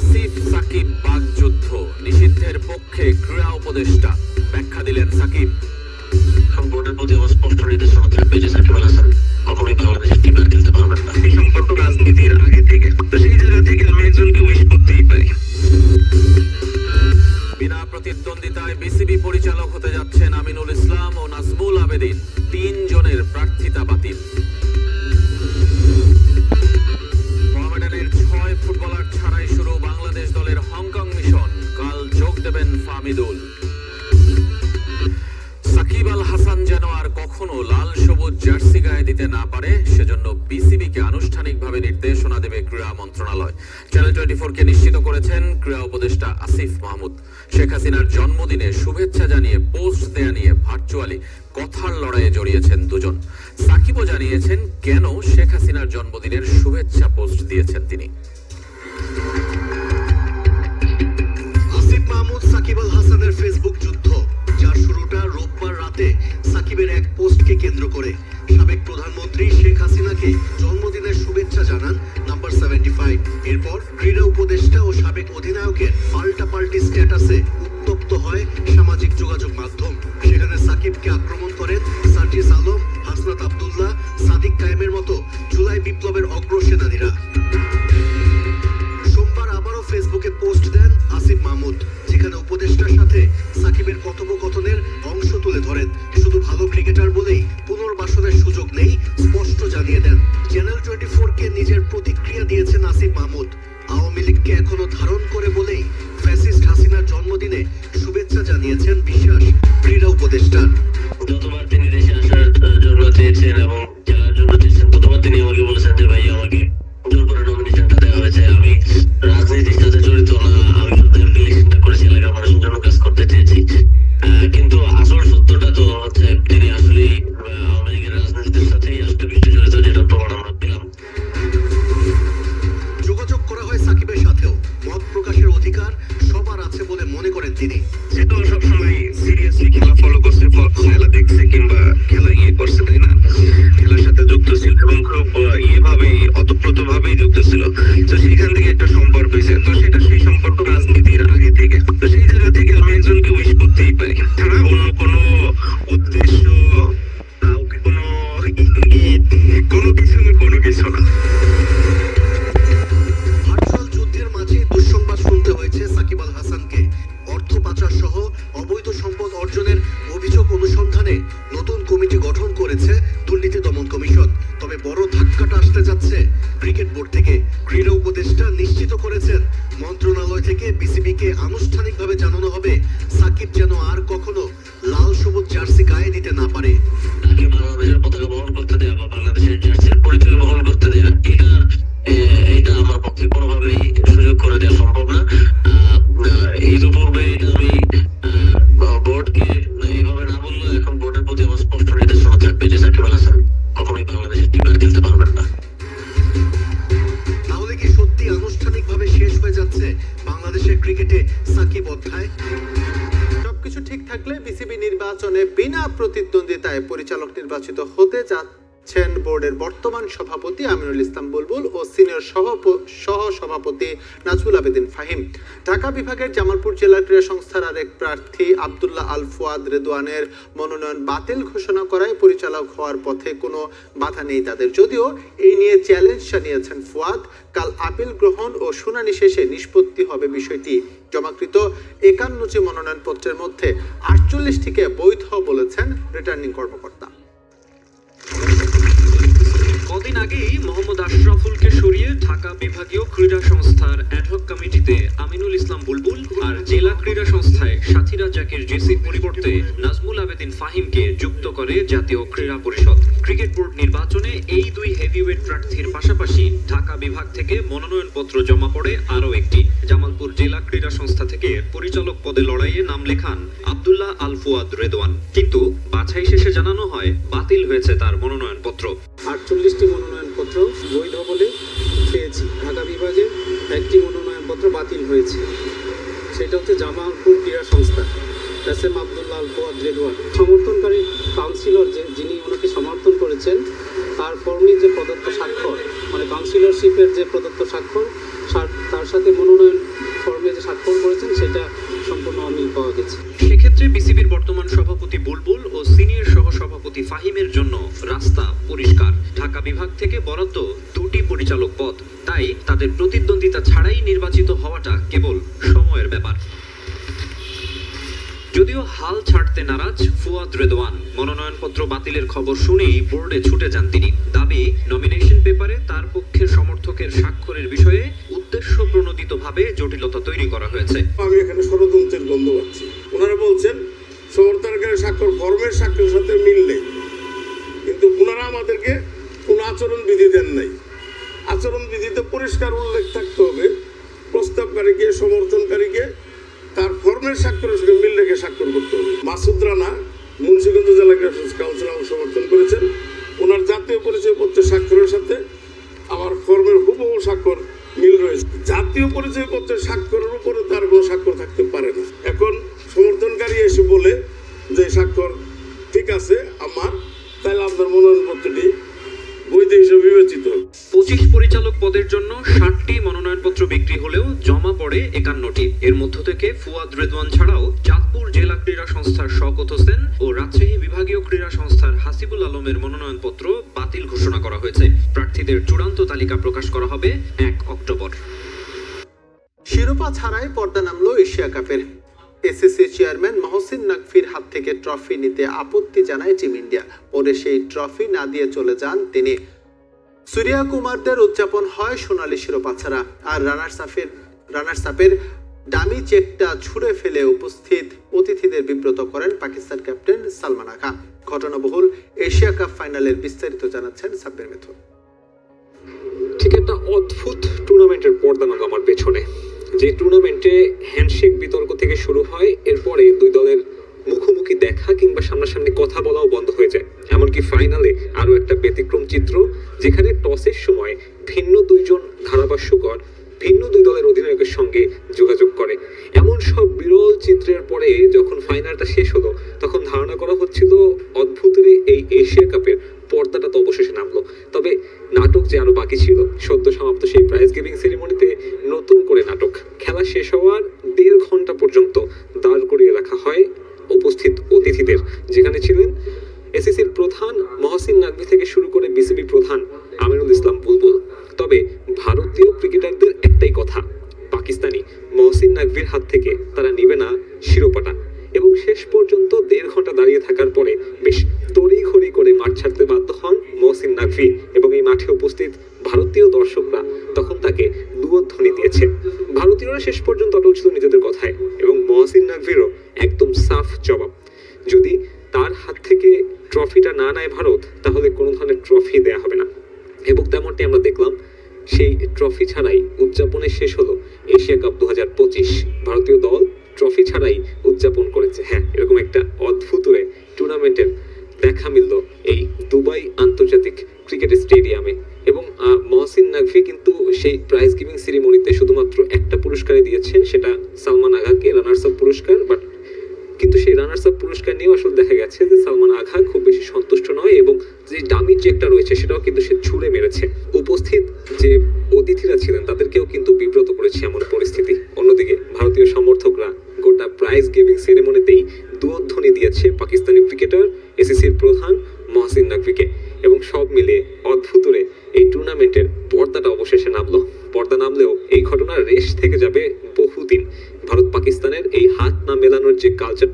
আসিফ সাকিব বাগযুদ্ধ নিষিদ্ধের পক্ষে ক্রীড়া উপদেষ্টা। ব্যাখ্যা দিলেন সাকিব। বোর্ডের প্রতি আমার স্পষ্ট নির্দেশনা থাকবে যে সাকিব আল হাসান কখনোই বাংলাদেশের টিমে আর খেলতে পারবেন না। এই সম্পর্ক রাজনীতির আগে থেকে। তো সেই জায়গা থেকে আমি একজনকে উইশ করতেই পারি। বিনা প্রতিদ্বন্দ্বিতায় বিসিবি পরিচালক হতে যাচ্ছেন আমিনুল ইসলাম ও নাজমুল আবেদিন। দেবেন ফামিদুল। সাকিব আল হাসান যেন আর কখনো লাল সবুজ জার্সি গায়ে দিতে না পারে, সেজন্য বিসিবিকে আনুষ্ঠানিকভাবে নির্দেশনা দেবে ক্রীড়া মন্ত্রণালয়। চ্যানেল টোয়েন্টি কে নিশ্চিত করেছেন ক্রীড়া উপদেষ্টা আসিফ মাহমুদ। শেখ হাসিনার জন্মদিনে শুভেচ্ছা জানিয়ে পোস্ট দেয়া নিয়ে ভার্চুয়ালি কথার লড়াইয়ে জড়িয়েছেন দুজন। সাকিবও জানিয়েছেন কেন শেখ হাসিনার জন্মদিনের শুভেচ্ছা পোস্ট দিয়েছেন তিনি। সাকিব হাসানের ফেসবুক যুদ্ধ, যার শুরুটা রোববার রাতে সাকিবের এক পোস্টকে কেন্দ্র করে। সাবেক প্রধানমন্ত্রী শেখ হাসিনাকে জন্মদিনের শুভেচ্ছা জানান নাম্বার সেভেন্টি ফাইভ। এরপর ক্রীড়া উপদেষ্টা ও সাবেক অধিনায়কের পাল্টাপাল্টি স্ট্যাটাসে উত্তপ্ত হয় সামাজিক যোগাযোগ মাধ্যম। সেখানে সাকিবকে আক্রমণ করেন সার্জিস আলম, হাসনাত আব্দুল্লাহ, সাদিক কায়েমের মতো জুলাই বিপ্লবের অগ্রসেনানীরা। টোয়েন্টি কে নিজের প্রতিক্রিয়া দিয়েছেন আসিফ মাহমুদ। আওয়ামী লীগকে এখনও ধারণ করে বলেই ফ্যাসিস্ট হাসিনার জন্মদিনে শুভেচ্ছা জানিয়েছেন বিশ্বাস, ক্রীড়া উপদেষ্টা। যতবার তিনি দেশে আসার জন্য চেয়েছেন এবং যাওয়ার জন্য চেয়েছেন, ততবার তিনি আমাকে বলেছেন যে, ভাই আছে বলে মনে করেন তিনি। সে তো সবসময় সিরিয়াসলি খেলা ফলো করছে খেলা দেখছে কিংবা খেলা ইয়ে করছে, তাই না? খেলার সাথে যুক্ত ছিল এবং খুব ইয়েভাবে অতপ্রত ভাবেই যুক্ত ছিল। তো সেখান থেকে একটা সম্পর্ক হয়েছে। তো সেটা সেই সম্পর্ক রাজনীতির আগে থেকে। তো সেই জায়গা থেকে আমি একজনকে উইশ করতেই পারি। পতাকা বহন করতে দেয়া বা বাংলাদেশের জার্সির পরিচয় বহন করতে দেয়া, এটা এটা আমার পক্ষে কোনোভাবেই সুযোগ করে দেওয়া সম্ভব না। শেষ হয়ে যাচ্ছে বাংলাদেশের ক্রিকেটে সাকিব অধ্যায়? সবকিছু ঠিক থাকলে নির্বাচনে বিনা প্রতিদ্বন্দ্বিতায় পরিচালক নির্বাচিত হতে যাচ্ছেন বোর্ডের বর্তমান সভাপতি আমিনুল ইসলাম বুলবুল ও সিনিয়র সহ সভাপতি নাজমুল আবেদিন ফাহিম। ঢাকা বিভাগের জামালপুর জেলা ক্রীড়া সংস্থার আরেক প্রার্থী আবদুল্লাহ আল ফুয়াদ রেদওয়ানের মনোনয়ন বাতিল ঘোষণা করায় পরিচালক হওয়ার পথে কোনো বাধা নেই তাদের। যদিও এই নিয়ে চ্যালেঞ্জ জানিয়েছেন ফুয়াদ, কাল আপিল গ্রহণ ও শুনানি শেষে নিষ্পত্তি হবে বিষয়টি। জমাকৃত একান্নটি মনোনয়নপত্রের মধ্যে আটচল্লিশটিকে বৈধ বলেছেন রিটার্নিং কর্মকর্তা। কদিন আগেই মোহাম্মদ আশরাফুলকে সরিয়ে ঢাকা বিভাগীয় ক্রীড়া সংস্থার অ্যাডহক কমিটিতে আমিনুল ইসলাম বুলবুল আর জেলা ক্রীড়া সংস্থায় সাথীরা জাকির জেসির পরিবর্তে নাজমুল আবেদিন ফাহিমকে যুক্ত করে জাতীয় ক্রীড়া পরিষদ। ক্রিকেট বোর্ড নির্বাচনে এই দুই হেভিওয়েট প্রার্থীর পাশাপাশি ঢাকা বিভাগ থেকে মনোনয়নপত্র জমা পড়ে আরও একটি। জামালপুর জেলা ক্রীড়া সংস্থা থেকে পরিচালক পদে লড়াইয়ে নাম লেখান আব্দুল্লাহ আল ফুয়াদ রেদওয়ান। কিন্তু বাছাই শেষে জানানো হয় বাতিল হয়েছে তার মনোনয়নপত্র। আটচল্লিশটি মনোনয়নপত্র বৈধ বলে পেয়েছি ঢাকা বিভাগে একটি মনোনয়নপত্র বাতিল হয়েছে। সেটা হচ্ছে জামালপুর ক্রীড়া সংস্থা। এস এম আবদুল্লাহ আলফুয়াদ রেডওয়ান সমর্থনকারী কাউন্সিলর যে, যিনি ওনাকে সমর্থন করেছেন, তার ফর্মে যে প্রদত্ত স্বাক্ষর মানে কাউন্সিলরশিপের যে প্রদত্ত স্বাক্ষর তার সাথে মনোনয়ন ফর্মে যে স্বাক্ষর করেছেন, সেটা সম্পূর্ণ অমিল পাওয়া গেছে। ঢাকা বিভাগ থেকে বরাদ্দ দুটি পরিচালক পদ। তাই তাদের প্রতিদ্বন্দ্বিতা ছাড়াই নির্বাচিত হওয়াটা কেবল সময়ের ব্যাপার। যদিও হাল ছাড়তে নারাজ ফুয়াদ রেদওয়ান, মনোনয়নপত্র বাতিলের খবর শুনেই বোর্ডে ছুটে যান তিনি। দাবি নমিনেশন পেপারে তার পক্ষের সমর্থকের স্বাক্ষরের বিষয়ে উদ্দেশ্য প্রণোদিতভাবে জটিলতা তৈরি করা হয়েছে। আমি এখানে ষড়যন্ত্রের গন্ধ পাচ্ছি। ওনারা বলছেন সমর্থনকারী স্বাক্ষর ফর্মের স্বাক্ষরের সাথে মিল নেই। কিন্তু ওনারা আমাদেরকে কোনো আচরণ বিধি দেন নাই। আচরণ বিধিতে পরিষ্কার উল্লেখ থাকতে হবে প্রস্তাবকারীকে সমর্থনকারীকে তার ফর্মের স্বাক্ষরের সঙ্গে মিল রেখে স্বাক্ষর করতে হবে। মাসুদ রানা মুন্সিগঞ্জ জেলা গ্রাফিক্স কাউন্সিল আমাকে সমর্থন করেছেন। ওনার জাতীয় পরিচয়পত্রের স্বাক্ষরের সাথে আমার ফর্মের হুবহু স্বাক্ষর মিল রয়েছে। জাতীয় পরিচয়পত্রের স্বাক্ষরের উপরে তার কোনো স্বাক্ষর থাকতে পারে না। শওকত হোসেন। ও রাজশাহী বিভাগীয় ক্রীড়া সংস্থার হাসিবুল আলমের মনোনয়নপত্র বাতিল ঘোষণা করা হয়েছে। প্রার্থীদের চূড়ান্ত তালিকা প্রকাশ করা হবে এক অক্টোবর। শিরোপা ছাড়াই পর্দা নামলো এশিয়া কাপের। এসিসি চেয়ারম্যান মহসিন নাকফির হাত থেকে ট্রফি নিতে আপত্তি জানায় টিম ইন্ডিয়া। পরে সেই ট্রফি না দিয়ে চলে যান তিনি। সূর্যা কুমারদের উদযাপন হয় সোনালী শিরোপা ছাড়া। আর রানার্স আপের রানার্স আপের দামি চেকটা ছুঁড়ে ফেলে উপস্থিত অতিথিদের বিব্রত করেন পাকিস্তান ক্যাপ্টেন সালমান আখা। ঘটনাবহুল এশিয়া কাপ ফাইনালের বিস্তারিত জানাচ্ছেন সাব্বির মিথুন। ঠিক একটা অদ্ভুত টুর্নামেন্টের পর্দা আমার পেছনে। যে টুর্নামেন্টে হ্যান্ডশেক বিতর্ক থেকে শুরু হয়, এরপরে দুই দলের মুখোমুখি দেখা কিংবা সামনাসামনি কথা বলাও বন্ধ হয়ে যায়। এমনকি ফাইনালে আরও একটা ব্যতিক্রম চিত্র, যেখানে টসের সময় ভিন্ন দুইজন ধারাভাষ্যকর ভিন্ন দুই দলের অধিনায়কের সঙ্গে যোগাযোগ করে। এমন সব বিরল চিত্রের পরে যখন ফাইনালটা শেষ হলো, তখন ধারণা করা হচ্ছিল অদ্ভুতের এই এশিয়া কাপের পর্দাটা তো অবশেষে নামলো। তবে নাটক যে আরও বাকি ছিল, সদ্য সমাপ্ত সেই প্রাইজ গিভিং সেরিমনিতে নতুন করে নাটক। খেলা শেষ হওয়ার দেড় ঘণ্টা পর্যন্ত দাঁড় করিয়ে রাখা হয় উপস্থিত অতিথিদের যেখানে ছিলেন এসিসির প্রধান মহসিন নাকভি থেকে শুরু করে বিসিবি প্রধান আমিনুল ইসলাম বুলবুল তবে ভারতীয় ক্রিকেটারদের একটাই কথা পাকিস্তানি মহসিন নাকভির হাত থেকে তারা নিবে না শিরোপাটা এবং শেষ পর্যন্ত দেড় ঘণ্টা দাঁড়িয়ে থাকার পরে বেশ তড়ি তড়িঘড়ি করে মাঠ ছাড়তে বাধ্য হন মহসিন নাকভি এবং এই মাঠে উপস্থিত ভারতীয় দর্শকরা তখন তাকে দুয়ধ্বনি দিয়েছে। ভারতীয়রা শেষ পর্যন্ত অটল ছিল নিজেদের কথায় এবং মহসিন নাকভিরও একদম সাফ জবাব। যদি তার হাত থেকে ট্রফিটা না নেয় ভারত, তাহলে কোনো ধরনের ট্রফি দেয়া হবে না। এবং তেমনটি আমরা দেখলাম, সেই ট্রফি ছাড়াই উদযাপনে শেষ হলো এশিয়া কাপ দু ভারতীয় দল ট্রফি ছাড়াই উদযাপন করেছে। হ্যাঁ এরকম একটা অদ্ভুত টুর্নামেন্টের দেখা মিলল এই দুবাই আন্তর্জাতিক ক্রিকেট স্টেডিয়ামে। এবং মহসিন নাকভি কিন্তু সেই প্রাইজ গিভিং সেরিমনিতে শুধুমাত্র একটা পুরস্কারই দিয়েছেন, সেটা সালমান আগাকে রানার্স আপ পুরস্কার বাট কিন্তু সেই রানার্স আপ পুরস্কার নিয়েও আসলে দেখা গেছে যে সালমান আঘা খুব বেশি সন্তুষ্ট নয় এবং যে দামি চেকটা রয়েছে, সেটাও কিন্তু সে ছুঁড়ে মেরেছে। উপস্থিত যে অতিথিরা ছিলেন টুর্নামেন্টের পর্দাটা অবশেষে নামলো। পর্দা নামলেও এই ঘটনার রেশ থেকে যাবে বহুদিন। ভারত পাকিস্তানের এই হাত না মেলানোর যে হলো